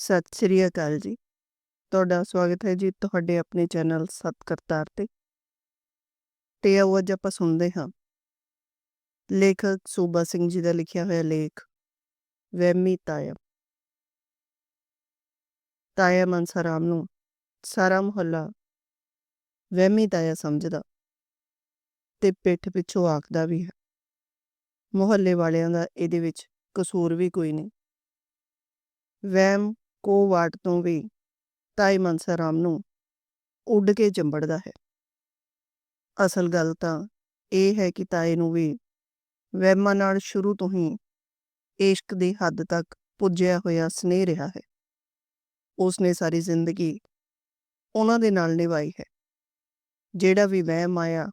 ਸਤਿ ਸ੍ਰੀ ਅਕਾਲ ਜੀ। ਤੁਹਾਡਾ ਸਵਾਗਤ ਹੈ ਜੀ ਤੁਹਾਡੇ ਆਪਣੇ ਚੈਨਲ ਸਤ ਕਰਤਾਰ ਤੇ। ਤੇ ਆਓ ਅੱਜ ਆਪਾਂ ਸੁਣਦੇ ਹਾਂ। ਲੇਖਕ ਸੂਬਾ ਸਿੰਘ ਜੀ ਦਾ ਲਿਖਿਆ ਹੋਇਆ ਲੇਖ, ਵਹਿਮੀ ਤਾਇਆ। ਤਾਇਆ ਮਨਸਾ ਰਾਮ ਨੂੰ ਸਾਰਾ ਮੁਹੱਲਾ ਵਹਿਮੀ ਤਾਇਆ ਸਮਝਦਾ ਤੇ ਪਿੱਠ ਪਿੱਛੋਂ ਆਖਦਾ ਵੀ ਹੈ। ਮੁਹੱਲੇ ਵਾਲਿਆਂ ਦਾ ਇਹਦੇ ਵਿੱਚ ਕਸੂਰ ਵੀ ਕੋਈ ਨਹੀਂ। ਵਹਿਮ ਕੋ ਵਾਟ ਤੋਂ ਵੀ ਤਾਈ ਮਨਸਾ ਰਾਮ ਨੂੰ ਉੱਡ ਕੇ ਚੰਬੜਦਾ ਹੈ। ਅਸਲ ਗੱਲ ਤਾਂ ਇਹ ਹੈ ਕਿ ਤਾਏ ਨੂੰ ਵੀ ਵਹਿਮਾਂ ਨਾਲ ਸ਼ੁਰੂ ਤੋਂ ਹੀ ਇਸ਼ਕ ਦੀ ਹੱਦ ਤੱਕ ਪੁੱਜਿਆ ਹੋਇਆ ਸਨੇਹ ਰਿਹਾ ਹੈ। ਉਸਨੇ ਸਾਰੀ ਜ਼ਿੰਦਗੀ ਉਹਨਾਂ ਦੇ ਨਾਲ ਨਿਭਾਈ ਹੈ। ਜਿਹੜਾ ਵੀ ਵਹਿਮ ਆਇਆ,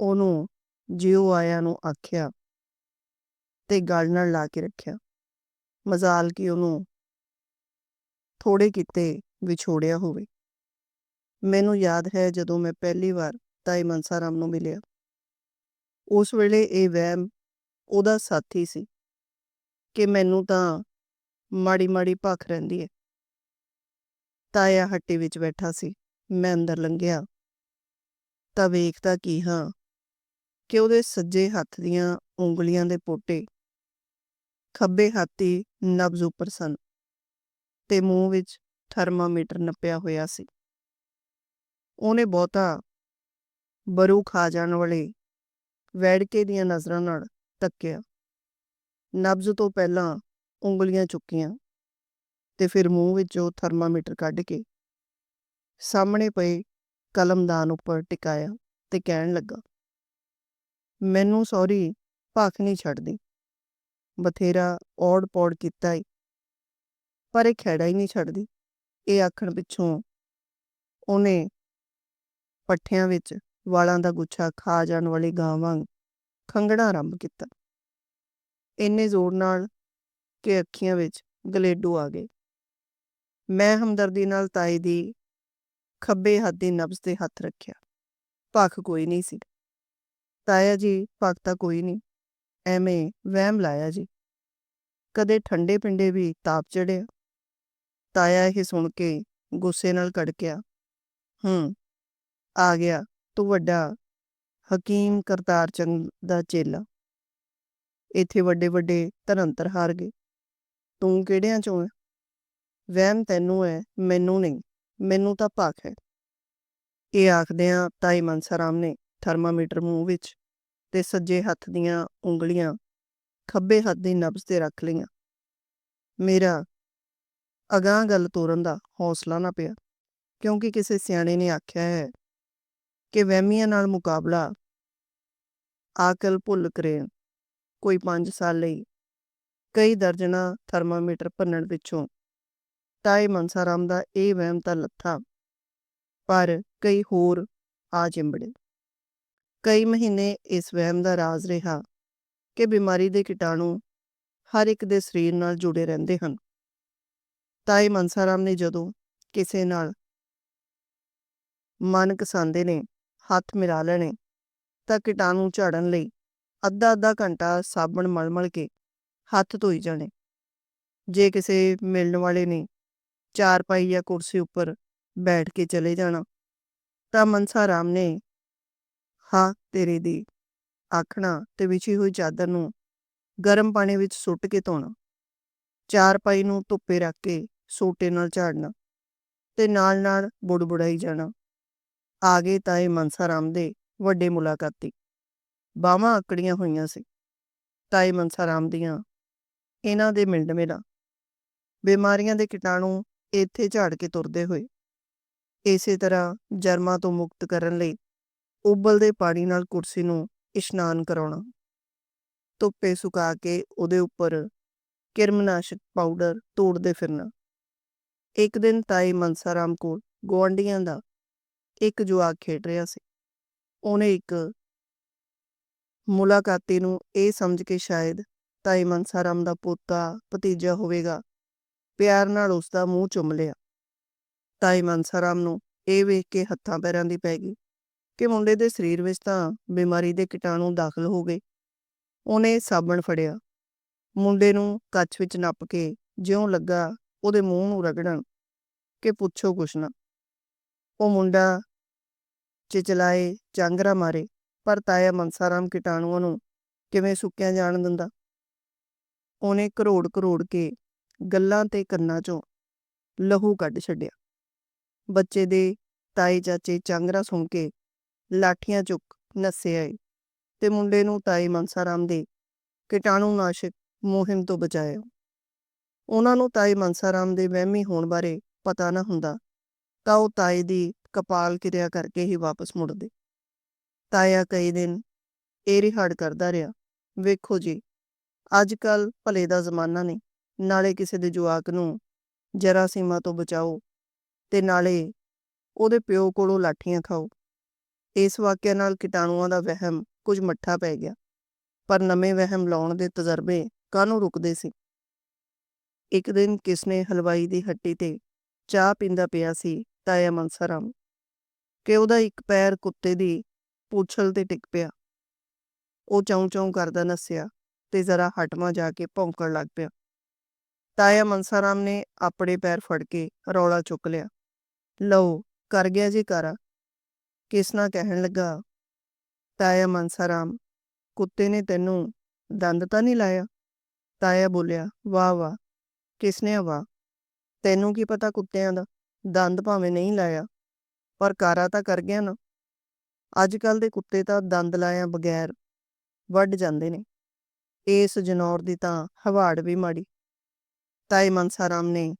ਉਹਨੂੰ ਜਿਉ ਆਇਆ ਨੂੰ ਆਖਿਆ ਤੇ ਗੱਲ ਨਾਲ ਲਾ ਕੇ ਰੱਖਿਆ। ਮਜ਼ਾਲ ਕਿ ਉਹਨੂੰ ਥੋੜੇ ਕਿਤੇ ਵਿਛੋੜਿਆ ਹੋਵੇ। ਮੈਨੂੰ ਯਾਦ ਹੈ ਜਦੋਂ ਮੈਂ ਪਹਿਲੀ ਵਾਰ ਤਾਈ ਮਨਸਾ ਰਾਮ ਨੂੰ ਮਿਲਿਆ। ਉਸ ਵੇਲੇ ਇਹ ਵਹਿਮ ਉਹਦਾ ਸਾਥੀ ਸੀ ਕਿ ਮੈਨੂੰ ਤਾਂ ਮਾੜੀ ਮਾੜੀ ਭੱਖ ਰਹਿੰਦੀ ਹੈ। ਤਾਇਆ ਹੱਟੀ ਵਿੱਚ ਬੈਠਾ ਸੀ। ਮੈਂ ਅੰਦਰ ਲੰਘਿਆ। ਤਾਂ ਵੇਖਦਾ ਕੀ ਹਾਂ ਕਿ ਉਹਦੇ ਸੱਜੇ ਹੱਥ ਦੀਆਂ ਉਂਗਲੀਆਂ ਦੇ ਪੋਟੇ ਖੱਬੇ ਹੱਥੀ ਨਬਜ਼ ਉੱਪਰ ਸਨ। ਤੇ ਮੂੰਹ ਵਿੱਚ ਥਰਮਾਮੀਟਰ ਨੱਪਿਆ ਹੋਇਆ ਸੀ। ਉਹਨੇ ਬਹੁਤਾ ਬਰੂ ਖਾ ਜਾਣ ਵਾਲੇ ਵੈੜਕੇ ਦੀਆਂ ਨਜ਼ਰਾਂ ਨਾਲ ਤੱਕਿਆ। ਨਬਜ਼ ਤੋਂ ਪਹਿਲਾਂ ਉਂਗਲੀਆਂ ਚੁੱਕੀਆਂ ਤੇ ਫਿਰ ਮੂੰਹ ਵਿੱਚੋਂ ਥਰਮਾਮੀਟਰ ਕੱਢ ਕੇ ਸਾਹਮਣੇ ਪਏ ਕਲਮਦਾਨ ਉੱਪਰ ਟਿਕਾਇਆ ਤੇ ਕਹਿਣ ਲੱਗਾ, ਮੈਨੂੰ ਸੌਰੀ, ਭੱਖ ਨਹੀਂ ਛੱਡਦੀ। ਬਥੇਰਾ ਔੜ ਪੌੜ ਕੀਤਾ ਈ ਪਰ ਇਹ ਖੈੜਾ ਹੀ ਨਹੀਂ ਛੱਡਦੀ। ਇਹ ਆਖਣ ਪਿੱਛੋਂ ਉਹਨੇ ਪੱਠਿਆਂ ਵਿੱਚ ਵਾਲਾਂ ਦਾ ਗੁੱਛਾ ਖਾ ਜਾਣ ਵਾਲੀ ਗਾਂ ਵਾਂਗ ਖੰਗਣਾ ਆਰੰਭ ਕੀਤਾ। ਇੰਨੇ ਜ਼ੋਰ ਨਾਲ ਕਿ ਅੱਖੀਆਂ ਵਿੱਚ ਗਲੇਡੂ ਆ ਗਏ। ਮੈਂ ਹਮਦਰਦੀ ਨਾਲ ਤਾਈ ਦੀ ਖੱਬੇ ਹੱਥ ਦੀ ਨਬਜ਼ ਤੇ ਹੱਥ ਰੱਖਿਆ। ਭੱਖ ਕੋਈ ਨਹੀਂ ਸੀ। ਤਾਇਆ ਜੀ, ਭੱਖ ਤਾਂ ਕੋਈ ਨਹੀਂ। ਐਵੇਂ ਵਹਿਮ ਲਾਇਆ ਜੀ। ਕਦੇ ਠੰਡੇ ਪਿੰਡੇ ਵੀ ਤਾਪ ਚੜਿਆ ਤਾਇਆ ਇਹ ਸੁਣ ਕੇ ਗੁੱਸੇ ਨਾਲ ਕੜਕਿਆ ਹੂੰ, ਆ ਗਿਆ, ਤੂੰ ਵੱਡਾ ਹਕੀਮ ਕਰਤਾਰ ਚੰਦ ਦਾ ਚੇਲਾ। ਇੱਥੇ ਵੱਡੇ ਵੱਡੇ ਧਰੰਤਰ ਹਾਰ ਗਏ। ਤੂੰ ਕਿਹੜਿਆਂ ਚੋਂ ਹੈ ਵਹਿਮ ਤੈਨੂੰ ਹੈ ਮੈਨੂੰ ਨਹੀਂ, ਮੈਨੂੰ ਤਾਂ ਭਾਖ ਹੈ ਇਹ ਆਖਦਿਆਂ ਤਾਈ ਮਨਸਾ ਰਾਮ ਨੇ ਥਰਮਾਮੀਟਰ ਮੂੰਹ ਵਿੱਚ ਤੇ ਸੱਜੇ ਹੱਥ ਦੀਆਂ ਉਂਗਲੀਆਂ ਖੱਬੇ ਹੱਥ ਦੀ ਨਬਜ਼ ਤੇ ਰੱਖ ਲਈਆਂ। ਮੇਰਾ ਅਗਾਹ ਗੱਲ ਤੋਰਨ ਦਾ ਹੌਸਲਾ ਨਾ ਪਿਆ, ਕਿਉਂਕਿ ਕਿਸੇ ਸਿਆਣੇ ਨੇ ਆਖਿਆ ਹੈ ਕਿ ਵਹਿਮੀਆਂ ਨਾਲ ਮੁਕਾਬਲਾ ਆਕਲ ਭੁੱਲ ਕਰੇ, ਕੋਈ 5 ਸਾਲ ਲਈ ਕਈ ਦਰਜਨਾ ਥਰਮਾਮੀਟਰ ਭੰਨਣ ਪਿੱਛੋਂ ਤਾਏ ਮਨਸਾਰਾਮ ਦਾ ਇਹ ਵਹਿਮ ਤਾਂ ਲੱਥਾ, ਪਰ ਕਈ ਹੋਰ ਆ ਚਿੰਬੜੇ। ਕਈ ਮਹੀਨੇ ਇਸ ਵਹਿਮ ਦਾ ਰਾਜ਼ ਰਿਹਾ ਕਿ ਬਿਮਾਰੀ ਦੇ ਕੀਟਾਣੂ ਹਰ ਇੱਕ ਦੇ ਸਰੀਰ ਨਾਲ ਜੁੜੇ ਰਹਿੰਦੇ ਹਨ। ਤਾਏ ਮਨਸਾ ਰਾਮ ਨੇ ਜਦੋਂ ਕਿਸੇ ਨਾਲ ਮਨ ਕਸਾਂਦੇ ਨੇ, ਹੱਥ ਮਿਲਾ ਲੈਣੇ, ਤਾਂ ਕੀਟਾਣੂ ਝਾੜਨ ਲਈ ਅੱਧਾ ਅੱਧਾ ਘੰਟਾ ਸਾਬਣ ਮਲ-ਮਲ ਕੇ ਹੱਥ ਧੋਈ ਜਾਣੇ। ਜੇ ਕਿਸੇ ਮਿਲਣ ਵਾਲੇ ਨੇ ਚਾਰ ਪਾਈ ਜਾਂ ਕੁਰਸੀ ਉੱਪਰ ਬੈਠ ਕੇ ਚਲੇ ਜਾਣਾ, ਤਾਂ ਮਨਸਾ ਰਾਮ ਨੇ ਹਾਂ, ਤੇਰੇ ਦੀ ਆਖਣਾ ਤੇ ਵਿਛੀ ਹੋਈ ਚਾਦਰ ਨੂੰ ਗਰਮ ਪਾਣੀ ਵਿੱਚ ਸੁੱਟ ਕੇ ਧੋਣਾ। ਚਾਰ ਪਾਈ ਨੂੰ ਧੁੱਪੇ ਰੱਖ ਕੇ ਸੋਟੇ ਨਾਲ ਝਾੜਨਾ ਤੇ ਨਾਲ ਨਾਲ ਬੁੜਬੁੜਾਈ ਜਾਣਾ। ਆ ਗਏ ਤਾਏ ਮਨਸਾ ਰਾਮ ਦੇ ਵੱਡੇ ਮੁਲਾਕਾਤੀ। ਬਾਹਾਂ ਆਕੜੀਆਂ ਹੋਈਆਂ ਸੀ। ਤਾਏ ਮਨਸਾ ਰਾਮ ਦੀਆਂ ਇਹਨਾਂ ਦੇ ਮਿਲਣ ਮੇਲਾ। ਬਿਮਾਰੀਆਂ ਦੇ ਕੀਟਾਣੂ ਇੱਥੇ ਝਾੜ ਕੇ ਤੁਰਦੇ ਹੋਏ। ਇਸੇ ਤਰ੍ਹਾਂ ਜਰਮਾਂ ਤੋਂ ਮੁਕਤ ਕਰਨ ਲਈ ਉਬਲਦੇ ਪਾਣੀ ਨਾਲ ਕੁਰਸੀ ਨੂੰ ਇਸ਼ਨਾਨ ਕਰਾਉਣਾ। ਧੁੱਪੇ ਸੁਕਾ ਕੇ ਉਹਦੇ ਉੱਪਰ ਕਿਰਮਨਾਸ਼ਕ ਪਾਊਡਰ ਤੋੜਦੇ ਫਿਰਨਾ। ਇੱਕ ਦਿਨ ਤਾਈ ਮਨਸਾ ਰਾਮ ਕੋਲ ਗਵਾਂਡੀਆਂ ਦਾ ਇੱਕ ਜਵਾਕ ਖੇਡ ਰਿਹਾ ਸੀ। ਉਹਨੇ ਇੱਕ ਮੁਲਾਕਾਤੀ ਨੂੰ ਇਹ ਸਮਝ ਕੇ ਸ਼ਾਇਦ ਤਾਈ ਮਨਸਾ ਰਾਮ ਦਾ ਪੋਤਾ ਭਤੀਜਾ ਹੋਵੇਗਾ, ਪਿਆਰ ਨਾਲ ਉਸ ਦਾ ਮੂੰਹ ਚੁੰਮ ਲਿਆ। ਤਾਈ ਮਨਸਾ ਰਾਮ ਨੂੰ ਇਹ ਵੇਖ ਕੇ ਹੱਥਾਂ ਪੈਰਾਂ ਦੀ ਪੈ ਗਈ ਕਿ ਮੁੰਡੇ ਦੇ ਸਰੀਰ ਵਿੱਚ ਤਾਂ ਬਿਮਾਰੀ ਦੇ ਕੀਟਾਣੂ ਦਾਖਲ ਹੋ ਗਏ। ਉਹਨੇ ਸਾਬਣ ਫੜਿਆ। ਮੁੰਡੇ ਨੂੰ ਕੱਛ ਵਿੱਚ ਨੱਪ ਕੇ ਜਿਉਂ ਲੱਗਾ ਉਹਦੇ ਮੂੰਹ ਨੂੰ ਰਗੜਨ ਕਿ ਪੁੱਛੋ ਕੁਛ ਨਾ। ਉਹ ਮੁੰਡਾ ਚਿਚਲਾਏ, ਚਾਂਗਰਾ ਮਾਰੇ, ਪਰ ਤਾਇਆ ਮਨਸਾਰਾਮ ਕੀਟਾਣੂਆਂ ਨੂੰ ਕਿਵੇਂ ਸੁੱਕਿਆ ਜਾਣ ਦਿੰਦਾ? ਉਹਨੇ ਕਰੋੜ ਕਰੋੜ ਕੇ ਗੱਲਾਂ ਤੇ ਕੰਨਾਂ ਚੋਂ ਲਹੂ ਕੱਢ ਛੱਡਿਆ। ਬੱਚੇ ਦੇ ਤਾਏ ਚਾਚੇ ਚਾਂਗਰਾ ਸੁਣ ਕੇ ਲਾਠੀਆਂ ਚੁੱਕ ਨੱਸੇ ਆਏ ਤੇ ਮੁੰਡੇ ਨੂੰ ਤਾਏ ਮਨਸਾਰਾਮ ਦੇ ਕੀਟਾਣੂ ਨਾਸ਼ਕ ਮੁਹਿੰਮ ਤੋਂ ਬਚਾਇਓ ਉਹਨਾਂ ਨੂੰ ਤਾਈ ਮਨਸਾਰਾਮ ਦੇ ਵਹਿਮੀ ਹੋਣ ਬਾਰੇ ਪਤਾ ਨਾ ਹੁੰਦਾ, ਤਾਂ ਉਹ ਤਾਏ ਦੀ ਕਪਾਲ ਕਿਰਿਆ ਕਰਕੇ ਹੀ ਵਾਪਸ ਮੁੜਦੇ। ਤਾਇਆ ਕਈ ਦਿਨ ਇਹ ਰਿਹਾੜ ਕਰਦਾ ਰਿਹਾ, ਵੇਖੋ ਜੀ ਅੱਜ ਕੱਲ ਭਲੇ ਦਾ ਜ਼ਮਾਨਾ ਨਹੀਂ, ਨਾਲੇ ਕਿਸੇ ਦੇ ਜਵਾਕ ਨੂੰ ਜਰਾਸੀਮਾ ਤੋਂ ਬਚਾਓ ਤੇ ਨਾਲੇ ਉਹਦੇ ਪਿਓ ਕੋਲੋਂ ਲਾਠੀਆਂ ਖਾਓ। ਇਸ ਵਾਕਿਆ ਨਾਲ ਕੀਟਾਣੂਆਂ ਦਾ ਵਹਿਮ ਕੁਝ ਮੱਠਾ ਪੈ ਗਿਆ, ਪਰ ਨਵੇਂ ਵਹਿਮ ਲਾਉਣ ਦੇ ਤਜਰਬੇ ਕਾਹਨੂੰ ਰੁਕਦੇ ਸੀ। ਇੱਕ ਦਿਨ ਕਿਸਨੇ ਹਲਵਾਈ ਦੀ ਹੱਟੀ ਤੇ ਚਾਹ ਪੀਂਦਾ ਪਿਆ ਸੀ, ਤਾਇਆ ਮਨਸਰਾਮ। ਕਿ ਉਹਦਾ ਇੱਕ ਪੈਰ ਕੁੱਤੇ ਦੀ ਪੂਛਲ ਤੇ ਟਿਕ ਪਿਆ। ਉਹ ਚੌਂ ਚੌਂ ਕਰਦਾ ਨੱਸਿਆ ਤੇ ਜ਼ਰਾ ਹਟਵਾ ਜਾ ਕੇ ਭੌਂਕਣ ਲੱਗ ਪਿਆ। ਤਾਇਆ ਮਨਸਾਰਾਮ ਨੇ ਆਪਣੇ ਪੈਰ ਫੜ ਕੇ ਰੌਲਾ ਚੁੱਕ ਲਿਆ। ਲਓ, ਕਰ ਗਿਆ ਜੀ ਕਾਰਾ। ਕਿਸਨਾ ਕਹਿਣ ਲੱਗਾ? ਤਾਇਆ ਮਨਸਾਰਾਮ, ਕੁੱਤੇ ਨੇ ਤੈਨੂੰ ਦੰਦ ਤਾਂ ਨਹੀਂ ਲਾਇਆ? ਤਾਇਆ ਬੋਲਿਆ, ਵਾਹ ਵਾਹ, ਕਿਸਨੇ ਵਾਹ? ਤੈਨੂੰ ਕੀ ਪਤਾ ਕੁੱਤਿਆਂ ਦਾ ਦੰਦ ਭਾਵੇਂ ਨਹੀਂ ਲਾਇਆ, ਪਰ ਕਾਰਾ ਤਾਂ ਕਰ ਗਿਆ ਨਾ। ਅੱਜ ਕੱਲ ਦੇ ਕੁੱਤੇ ਤਾਂ ਦੰਦ ਲਾਇਆ ਬਗੈਰ ਵੱਢ ਜਾਂਦੇ ਨੇ। ਇਸ ਜਨੌਰ ਦੀ ਤਾਂ ਹਵਾੜ ਵੀ ਮਾੜੀ। ਤਾਏ ਮਨਸਾਰਾਮ ਨੇ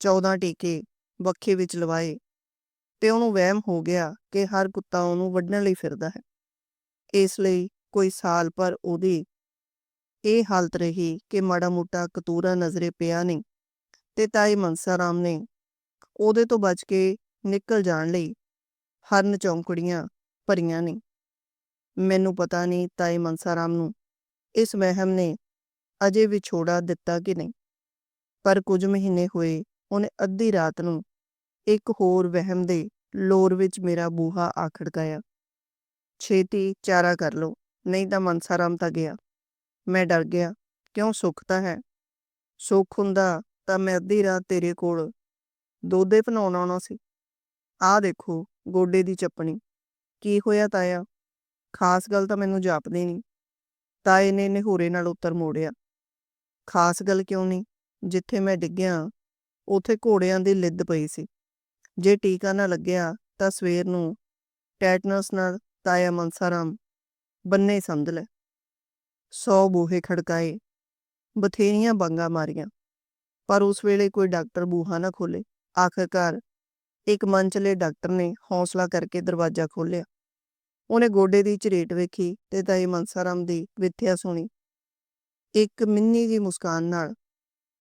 14 ਟੀਕੇ ਵੱਖੇ ਵਿੱਚ ਲਵਾਏ ਤੇ ਉਹਨੂੰ ਵਹਿਮ ਹੋ ਗਿਆ ਕਿ ਹਰ ਕੁੱਤਾ ਉਹਨੂੰ ਵੱਢਣ ਲਈ ਫਿਰਦਾ ਹੈ। ਇਸ ਲਈ ਕੋਈ ਸਾਲ ਪਰ ਉਹਦੀ ਇਹ ਹਾਲਤ ਰਹੀ ਕਿ ਮਾੜਾ ਮੋਟਾ ਕਤੂਰਾ ਨਜ਼ਰੇ ਪਿਆ ਨਹੀਂ ਤੇ ਤਾਈ ਮਨਸਾਰਾਮ ਨੇ ਉਹਦੇ ਤੋਂ ਬਚ ਕੇ ਨਿਕਲ ਜਾਣ ਲਈ ਹਰਨ ਚੌਂਕੜੀਆਂ ਭਰੀਆਂ ਨਹੀਂ ਮੈਨੂੰ ਪਤਾ ਨਹੀਂ ਤਾਈ ਮਨਸਾਰਾਮ ਨੂੰ ਇਸ ਵਹਿਮ ਨੇ ਅਜੇ ਵੀ ਛੋੜਾ ਦਿੱਤਾ ਕਿ ਨਹੀਂ, ਪਰ ਕੁਝ ਮਹੀਨੇ ਹੋਏ ਉਹਨੇ ਅੱਧੀ ਰਾਤ ਨੂੰ ਇੱਕ ਹੋਰ ਵਹਿਮ ਦੇ ਲੋਰ ਵਿੱਚ ਮੇਰਾ ਬੂਹਾ ਆ ਖੜਕਾਇਆ ਛੇਤੀ ਚਾਰਾ ਕਰ ਲੋ ਨਹੀਂ ਤਾਂ ਮਨਸਾਰਾਮ ਤਾਂ ਗਿਆ। ਮੈਂ ਡਰ ਗਿਆ। ਕਿਉਂ ਸੁੱਖ ਤਾਂ ਹੈ? ਸੁੱਖ ਹੁੰਦਾ ਤਾਂ ਮੈਂ ਅੱਧੀ ਰਾਤ ਤੇਰੇ ਕੋਲ ਦੋਦੇ ਬਣਾਉਣ ਆਉਣਾ ਸੀ। ਆਹ ਦੇਖੋ, ਗੋਡੇ ਦੀ ਚੱਪਣੀ। ਕੀ ਹੋਇਆ ਤਾਇਆ? ਖਾਸ ਗੱਲ ਤਾਂ ਮੈਨੂੰ ਜਾਪਦੀ ਨਹੀਂ। ਤਾਏ ਨੇ ਨਿਹੂਰੇ ਨਾਲ ਉੱਤਰ ਮੋੜਿਆ। ਖਾਸ ਗੱਲ ਕਿਉਂ ਨਹੀਂ? ਜਿੱਥੇ ਮੈਂ ਡਿੱਗਿਆ, ਉਥੇ ਘੋੜਿਆਂ ਦੀ ਲਿੱਦ ਪਈ ਸੀ। ਜੇ ਟੀਕਾ ਨਾ ਲੱਗਿਆ ਤਾਂ ਸਵੇਰ ਨੂੰ ਟੈਟਨਸ ਨਾਲ ਤਾਇਆ ਮਨਸਾਰਾਮ, ਬੰਨੇ ਸਮਝ ਲੈ ਸੌ ਬੂਹੇ ਖੜਕਾਏ, ਬਥੇਰੀਆਂ ਬੰਗਾ ਮਾਰੀਆਂ। ਪਰ ਉਸ ਵੇਲੇ ਕੋਈ ਡਾਕਟਰ ਬੂਹਾ ਨਾ ਖੋਲੇ ਆਖਰਕਾਰ ਇੱਕ ਮੰਚਲੇ ਡਾਕਟਰ ਨੇ ਹੌਸਲਾ ਕਰਕੇ ਦਰਵਾਜ਼ਾ ਖੋਲ੍ਹਿਆ। ਉਹਨੇ ਗੋਡੇ ਦੀ ਝਰੇਟ ਵੇਖੀ ਤੇ ਤਾਈ ਮਨਸਾਰਾਮ ਦੀ ਵਿਥਿਆ ਸੁਣੀ। ਇੱਕ ਮਿੰਨੀ ਦੀ ਮੁਸਕਾਨ ਨਾਲ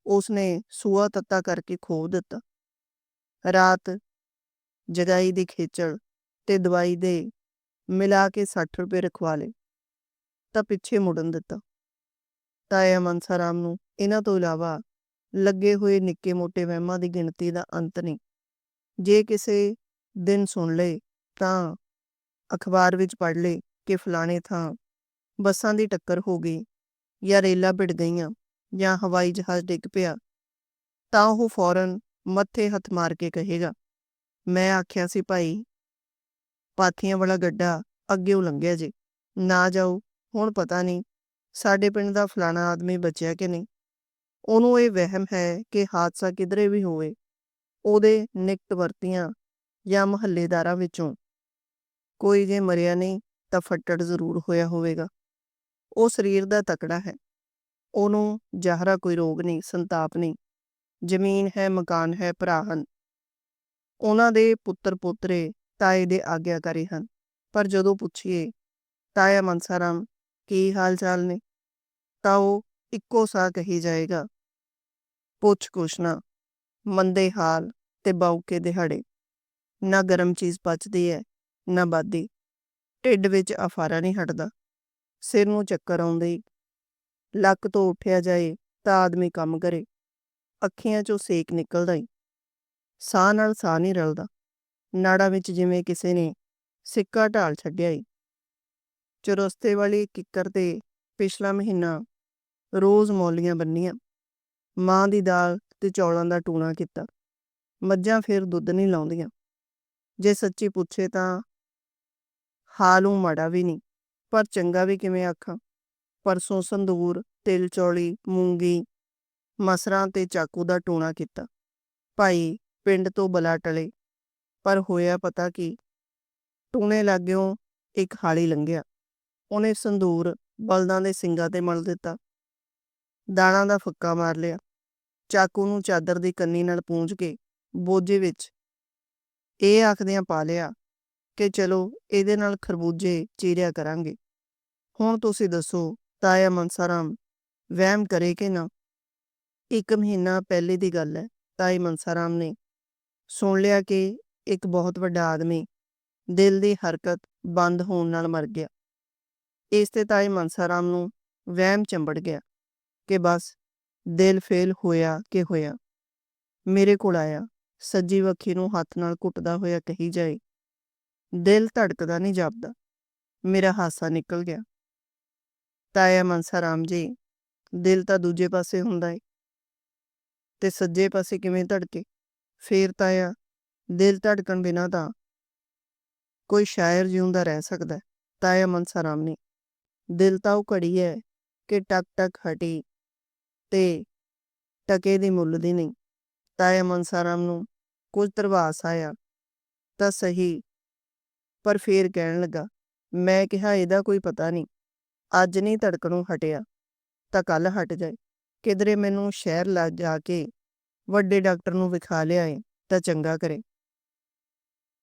ਉਸਨੇ ਸੂਆ ਤੱਤਾ ਕਰਕੇ ਖੋਹ ਦਿੱਤਾ। ਰਾਤ ਜਗਾਈ ਦੀ ਖੇਚਲ ਤੇ ਦਵਾਈ ਦੇ ਮਿਲਾ ਕੇ 60 ਰੁਪਏ ਰਖਵਾ ਲਏ। ਤਾਂ ਪਿੱਛੇ ਮੁੜਨ ਦਿੱਤਾ। ਤਾਇਆ ਮਨਸਾਰਾਮ ਨੂੰ ਇਹਨਾਂ ਤੋਂ ਇਲਾਵਾ ਲੱਗੇ ਹੋਏ ਨਿੱਕੇ ਮੋਟੇ ਵਹਿਮਾਂ ਦੀ ਗਿਣਤੀ ਦਾ ਅੰਤ ਨਹੀਂ। ਜੇ ਕਿਸੇ ਦਿਨ ਸੁਣ ਲਏ ਤਾਂ ਅਖਬਾਰ ਵਿੱਚ ਪੜ੍ਹ ਲਏ ਕਿ ਫਲਾਣੇ ਥਾਂ ਬੱਸਾਂ ਦੀ ਟੱਕਰ ਹੋ ਗਈ ਜਾਂ ਰੇਲਾਂ ਭਿੜ ਗਈਆਂ ਜਾਂ ਹਵਾਈ ਜਹਾਜ਼ ਡਿੱਗ ਪਿਆ, ਤਾਂ ਉਹ ਫੌਰਨ ਮੱਥੇ ਹੱਥ ਮਾਰ ਕੇ ਕਹੇਗਾ, ਮੈਂ ਆਖਿਆ ਸੀ ਭਾਈ, ਪਾਥੀਆਂ ਵਾਲਾ ਗੱਡਾ ਅੱਗੇ ਲੰਘਿਆ ਜੀ, ਨਾ ਜਾਓ ਹੁਣ ਪਤਾ ਨਹੀਂ, ਸਾਡੇ ਪਿੰਡ ਦਾ ਫਲਾਣਾ ਆਦਮੀ ਬਚਿਆ ਕਿ ਨਹੀਂ। ਉਹਨੂੰ ਇਹ ਵਹਿਮ ਹੈ ਕਿ ਹਾਦਸਾ ਕਿਧਰੇ ਵੀ ਹੋਵੇ, ਉਹਦੇ ਨਿਕਟ ਵਰਤੀਆਂ ਜਾਂ ਮਹੱਲੇਦਾਰਾਂ ਵਿੱਚੋਂ। ਕੋਈ ਜੇ ਮਰਿਆ ਨਹੀਂ ਤਾਂ ਫੱਟੜ ਜ਼ਰੂਰ ਹੋਇਆ ਹੋਵੇਗਾ। ਉਹ ਸਰੀਰ ਦਾ ਤਕੜਾ ਹੈ। ਉਹਨੂੰ ਜ਼ਹਰਾ ਕੋਈ ਰੋਗ ਨਹੀਂ, ਸੰਤਾਪ ਨਹੀਂ। ਜ਼ਮੀਨ ਹੈ, ਮਕਾਨ ਹੈ, ਭਰਾ ਹਨ। ਉਹਨਾਂ ਦੇ ਪੁੱਤਰ ਪੋਤਰੇ ਤਾਏ ਦੇ ਆਗਿਆਕਾਰੀ ਹਨ। ਪਰ ਜਦੋਂ ਪੁੱਛੀਏ, ਤਾਇਆ ਮਨਸਾਰਾਮ ਕੀ ਹਾਲ ਚਾਲ ਨੇ? ਤਾਂ ਉਹ ਇੱਕੋ ਸਾਹ ਕਹੀ ਜਾਏਗਾ। ਪੁੱਛ ਕੁਛ ਨਾ, ਮੰਦੇ ਹਾਲ ਤੇ ਬਾਉਕੇ ਦਿਹਾੜੇ। ਨਾ ਗਰਮ ਚੀਜ਼ ਪਚਦੀ ਹੈ ਨਾ ਬਾਦੀ। ਢਿੱਡ ਵਿੱਚ ਅਫਾਰਾ ਨਹੀਂ ਹਟਦਾ। ਸਿਰ ਨੂੰ ਚੱਕਰ ਆਉਂਦੇ ਹੀ ਲੱਕ ਤੋਂ ਉੱਠਿਆ ਜਾਏ ਤਾਂ ਆਦਮੀ ਕੰਮ ਕਰੇ। ਅੱਖੀਆਂ 'ਚੋਂ ਸੇਕ ਨਿਕਲਦਾ ਈ। ਸਾਹ ਨਾਲ ਸਾਹ ਨਹੀਂ ਰਲਦਾ। ਨਾੜਾਂ ਵਿੱਚ ਜਿਵੇਂ ਕਿਸੇ ਨੇ ਸਿੱਕਾ ਢਾਲ ਛੱਡਿਆ ਈ। ਚੁਰਸਤੇ ਵਾਲੀ ਕਿੱਕਰ ਤੇ ਪਿਛਲਾ ਮਹੀਨਾ ਰੋਜ਼ ਮੌਲੀਆਂ ਬੰਨੀਆਂ। ਮਾਂ ਦੀ ਦਾਲ ਤੇ ਚੌਲਾਂ ਦਾ ਟੂਣਾ ਕੀਤਾ। ਮੱਝਾਂ ਫਿਰ ਦੁੱਧ ਨਹੀਂ ਲਾਉਂਦੀਆਂ। ਜੇ ਸੱਚੀ ਪੁੱਛੇ ਤਾਂ ਹਾਲੋਂ ਮਾੜਾ ਵੀ ਨਹੀਂ, ਪਰ ਚੰਗਾ ਵੀ ਕਿਵੇਂ ਆਖਾਂ? ਪਰਸੋਂ ਸੰਦੂਰ ਤਿਲ ਚੌਲੀ, ਮੂੰਗੀ, ਮਸਰਾਂ ਤੇ ਚਾਕੂ ਦਾ ਟੂਣਾ ਕੀਤਾ। ਭਾਈ ਪਿੰਡ ਤੋਂ ਬਲਾ ਟਲੇ, ਪਰ ਹੋਇਆ ਪਤਾ ਕੀ? ਟੂਣੇ ਲੱਗਿਓ ਇੱਕ ਹਾਲੀ ਲੰਘਿਆ। ਉਹਨੇ ਸੰਦੂਰ ਬਲਦਾਂ ਦੇ ਸਿੰਗਾਂ ਤੇ ਮਲ ਦਿੱਤਾ। ਦਾਣਾ ਦਾ ਫੱਕਾ ਮਾਰ ਲਿਆ। ਚਾਕੂ ਨੂੰ ਚਾਦਰ ਦੀ ਕੰਨੀ ਨਾਲ ਪੂੰਝ ਕੇ ਬੋਝੇ ਵਿੱਚ ਇਹ ਆਖਦਿਆਂ ਪਾ ਲਿਆ ਕਿ ਚਲੋ ਇਹਦੇ ਨਾਲ ਖਰਬੂਜੇ ਚੀਰਿਆ ਕਰਾਂਗੇ। ਹੁਣ ਤੁਸੀਂ ਦੱਸੋ, ਤਾਇਆ ਮਨਸਾਰਾਮ ਵਹਿਮ ਕਰੇ ਕਿ ਨਾ? ਇੱਕ ਮਹੀਨਾ ਪਹਿਲੇ ਦੀ ਗੱਲ ਹੈ ਤਾਈ ਮਨਸਾਰਾਮ ਨੇ ਸੁਣ ਲਿਆ ਕਿ ਇੱਕ ਬਹੁਤ ਵੱਡਾ ਆਦਮੀ ਦਿਲ ਦੀ ਹਰਕਤ ਬੰਦ ਹੋਣ ਨਾਲ ਮਰ ਗਿਆ। ਇਸ ਤੇ ਤਾਈ ਮਨਸਾਰਾਮ ਨੂੰ ਵਹਿਮ ਚੰਬੜ ਗਿਆ ਕਿ ਬਸ ਦਿਲ ਫੇਲ ਹੋਇਆ ਕਿ ਹੋਇਆ। ਮੇਰੇ ਕੋਲ ਆਇਆ, ਸੱਜੀ ਵੱਖੀ ਨੂੰ ਹੱਥ ਨਾਲ ਘੁੱਟਦਾ ਹੋਇਆ ਕਹੀ ਜਾਏ, ਦਿਲ ਧੜਕਦਾ ਨਹੀਂ ਜਾਪਦਾ, ਮੇਰਾ ਹਾਸਾ ਨਿਕਲ ਗਿਆ। ਤਾਇਆ ਮਨਸਾਰਾਮ ਜੀ, ਦਿਲ ਤਾਂ ਦੂਜੇ ਪਾਸੇ ਹੁੰਦਾ ਏ। ਤੇ ਸੱਜੇ ਪਾਸੇ ਕਿਵੇਂ ਧੜਕੇ? ਫੇਰ ਤਾਇਆ, ਦਿਲ ਧੜਕਣ ਬਿਨਾ ਤਾਂ ਕੋਈ ਸ਼ਾਇਰ ਜਿਉਂਦਾ ਰਹਿ ਸਕਦਾ ਹੈ। ਤਾਇਆ ਮਨਸਾਰਾਮ ਨੇ। ਦਿਲ ਤਾਂ ਉਹ ਘੜੀ ਹੈ ਕਿ ਟਕ ਟਕ ਹਟੀ ਤੇ ਟਕੇ ਦੀ ਮੁੱਲ ਦੀ ਨਹੀਂ। ਤਾਏ ਮਨਸਾਰਾਮ ਨੂੰ ਕੁਝ ਤਰਵਾਸ ਆਇਆ ਤਾਂ ਸਹੀ, ਪਰ ਫੇਰ ਕਹਿਣ ਲੱਗਾ, ਮੈਂ ਕਿਹਾ ਇਹਦਾ ਕੋਈ ਪਤਾ ਨਹੀਂ। ਅੱਜ ਨਹੀਂ ਧੜਕਣੋਂ ਹਟਿਆ, ਤਾਂ ਕੱਲ ਹਟ ਜਾਏ। ਕਿਧਰੇ ਮੈਨੂੰ ਸ਼ਹਿਰ ਲਾ ਜਾ ਕੇ ਵੱਡੇ ਡਾਕਟਰ ਨੂੰ ਵਿਖਾ ਲਿਆਏ ਤਾਂ ਚੰਗਾ ਕਰੇ।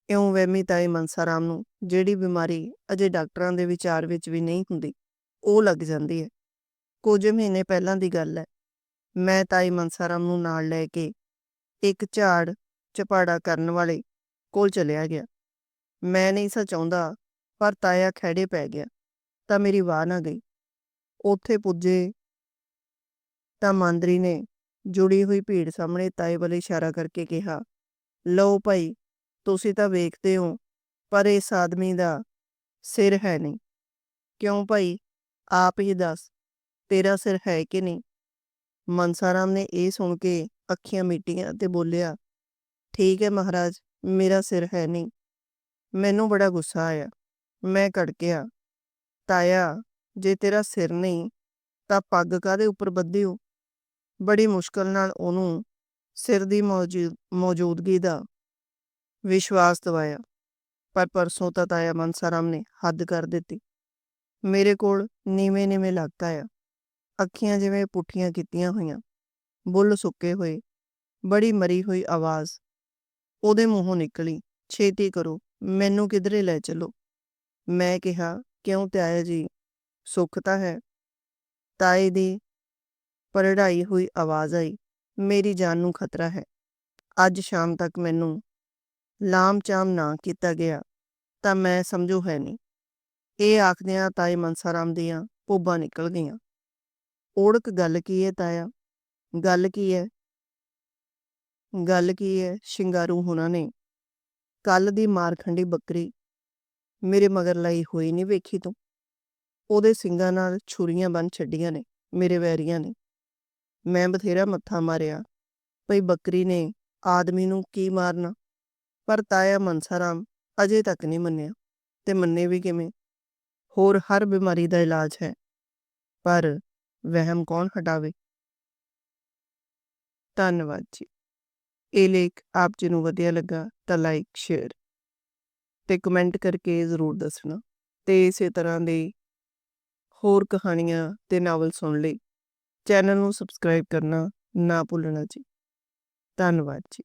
ਇਉਂ ਵਹਿਮੀ ਤਾਈ ਮਨਸਾਰਾਮ ਨੂੰ ਜਿਹੜੀ ਬਿਮਾਰੀ ਅਜੇ ਡਾਕਟਰਾਂ ਦੇ ਵਿਚਾਰ ਵਿੱਚ ਵੀ ਨਹੀਂ ਹੁੰਦੀ, ਉਹ ਲੱਗ ਜਾਂਦੀ ਹੈ। ਕੁਝ ਮਹੀਨੇ ਪਹਿਲਾਂ ਦੀ ਗੱਲ ਹੈ। ਮੈਂ ਤਾਈ ਮਨਸਾਰਾਮ ਨੂੰ ਨਾਲ ਲੈ ਕੇ ਇੱਕ ਝਾੜ ਚਪਾੜਾ ਕਰਨ ਵਾਲੇ ਕੋਲ ਚਲਿਆ ਗਿਆ। ਮੈਂ ਨਹੀਂ ਸਾ ਪਰ ਤਾਇਆ ਖੜੇ ਪੈ ਗਿਆ, ਤਾਂ ਮੇਰੀ ਵਾਹ ਨਾ ਗਈ। ਉੱਥੇ ਪੁੱਜੇ ਤਾਂ ਮੰਦਰੀ ਨੇ ਜੁੜੀ ਹੋਈ ਭੀੜ ਸਾਹਮਣੇ ਤਾਏ ਵੱਲ ਇਸ਼ਾਰਾ ਕਰਕੇ ਕਿਹਾ, ਲਓ ਭਾਈ ਤੁਸੀਂ ਤਾਂ ਵੇਖਦੇ ਹੋ, ਪਰ ਇਸ ਆਦਮੀ ਦਾ ਸਿਰ ਹੈ ਨਹੀਂ। ਕਿਉਂ ਭਾਈ? ਆਪ ਹੀ ਦੱਸ, ਤੇਰਾ ਸਿਰ ਹੈ ਕਿ ਨਹੀਂ? ਮਨਸਾਰਾਮ ਨੇ ਇਹ ਸੁਣ ਕੇ ਅੱਖੀਆਂ ਮੀਟੀਆਂ ਤੇ ਬੋਲਿਆ, ਠੀਕ ਹੈ ਮਹਾਰਾਜ, ਮੇਰਾ ਸਿਰ ਹੈ ਨਹੀਂ। ਮੈਨੂੰ ਬੜਾ ਗੁੱਸਾ ਆਇਆ। ਮੈਂ ਕੜਕਿਆ ਤਾਇਆ, ਜੇ ਤੇਰਾ ਸਿਰ ਨਹੀਂ, ਤਾਂ ਪੱਗ ਕਾਦੇ ਉੱਪਰ ਬੱਧੀ ਹੋ ਬੜੀ ਮੁਸ਼ਕਲ ਨਾਲ ਉਹਨੂੰ ਸਿਰ ਦੀ ਮੌਜੂ- ਮੌਜੂਦਗੀ ਦਾ ਵਿਸ਼ਵਾਸ ਦਿਵਾਇਆ, ਪਰ ਪਰਸੋਂ ਤਾਂ ਤਾਇਆ ਮਨਸਾਰਾਮ ਨੇ ਹੱਦ ਕਰ ਦਿੱਤੀ। ਮੇਰੇ ਕੋਲ ਨੀਵੇਂ ਨੀਵੇਂ ਲੱਗਦਾ ਆ ਅੱਖੀਆਂ ਜਿਵੇਂ ਪੁੱਠੀਆਂ ਕੀਤੀਆਂ ਹੋਈਆਂ ਬੁੱਲ ਸੁੱਕੇ ਹੋਏ, ਬੜੀ ਮਰੀ ਹੋਈ ਆਵਾਜ਼। ਉਹਦੇ ਮੂੰਹੋਂ ਨਿਕਲੀ, ਛੇਤੀ ਕਰੋ, ਮੈਨੂੰ ਕਿਧਰੇ ਲੈ ਚਲੋ। ਮੈਂ ਕਿਹਾ, ਕਿਉਂ ਤਾਇਆ ਜੀ, ਸੁੱਖ ਤਾਂ ਹੈ? ਤਾਏ ਦੀ ਪਰੜਾਈ ਹੋਈ ਆਵਾਜ਼ ਆਈ, ਮੇਰੀ ਜਾਨ ਨੂੰ ਖਤਰਾ ਹੈ। ਅੱਜ ਸ਼ਾਮ ਤੱਕ ਮੈਨੂੰ ਲਾਮ-ਚਾਮ ਨਾ ਕੀਤਾ ਗਿਆ, ਤਾਂ ਮੈਂ ਸਮਝੋ ਹੈ ਨਹੀਂ। ਇਹ ਆਖਦਿਆਂ ਤਾਏ ਮਨਸਾਰਾਮ ਦੀਆਂ ਪੋਬਾਂ ਨਿਕਲ ਗਈਆਂ। ਓੜਕ ਗੱਲ ਕੀ ਹੈ ਤਾਇਆ? ਗੱਲ ਕੀ ਹੈ ਗੱਲ ਕੀ ਹੈ ਸ਼ਿੰਗਾਰੂ ਹੋਣਾ ਨੇ? ਕੱਲ ਦੀ ਮਾਰਖੰਡੀ ਬੱਕਰੀ ਮੇਰੇ ਮਗਰ ਲਈ ਹੋਈ ਨਹੀਂ ਵੇਖੀ ਤੂੰ? ਉਹਦੇ ਸਿੰਘਾਂ ਨਾਲ ਛੁਰੀਆਂ ਬੰਨ ਛੱਡੀਆਂ ਨੇ ਮੇਰੇ ਵੈਰੀਆਂ ਨੇ। ਮੈਂ ਬਥੇਰਾ ਮੱਥਾ ਮਾਰਿਆ, ਭਈ ਬੱਕਰੀ ਨੇ ਆਦਮੀ ਨੂੰ ਕੀ ਮਾਰਨਾ? ਪਰ ਤਾਇਆ ਮਨਸਾਰਾਮ ਅਜੇ ਤੱਕ ਨਹੀਂ ਮੰਨਿਆ ਤੇ ਮੰਨੇ ਵੀ ਕਿਵੇਂ? ਹੋਰ ਹਰ ਬਿਮਾਰੀ ਦਾ ਇਲਾਜ ਹੈ, ਪਰ ਵਹਿਮ ਕੌਣ ਹਟਾਵੇ? ਧੰਨਵਾਦ ਜੀ। ਇਹ ਲੇਖ ਆਪ ਜੀ ਨੂੰ ਵਧੀਆ ਲੱਗਾ ਤਾਂ ਲਾਈਕ ਸ਼ੇਅਰ ਤੇ ਕਮੈਂਟ ਕਰਕੇ ਜ਼ਰੂਰ ਦੱਸਣਾ ਤੇ ਇਸੇ ਤਰ੍ਹਾਂ ਦੇ ਹੋਰ ਕਹਾਣੀਆਂ ਤੇ ਨਾਵਲ ਸੁਣ ਲਈ। ਚੈਨਲ ਨੂੰ ਸਬਸਕ੍ਰਾਈਬ ਕਰਨਾ ਨਾ ਭੁੱਲਣਾ ਜੀ। ਧੰਨਵਾਦ ਜੀ।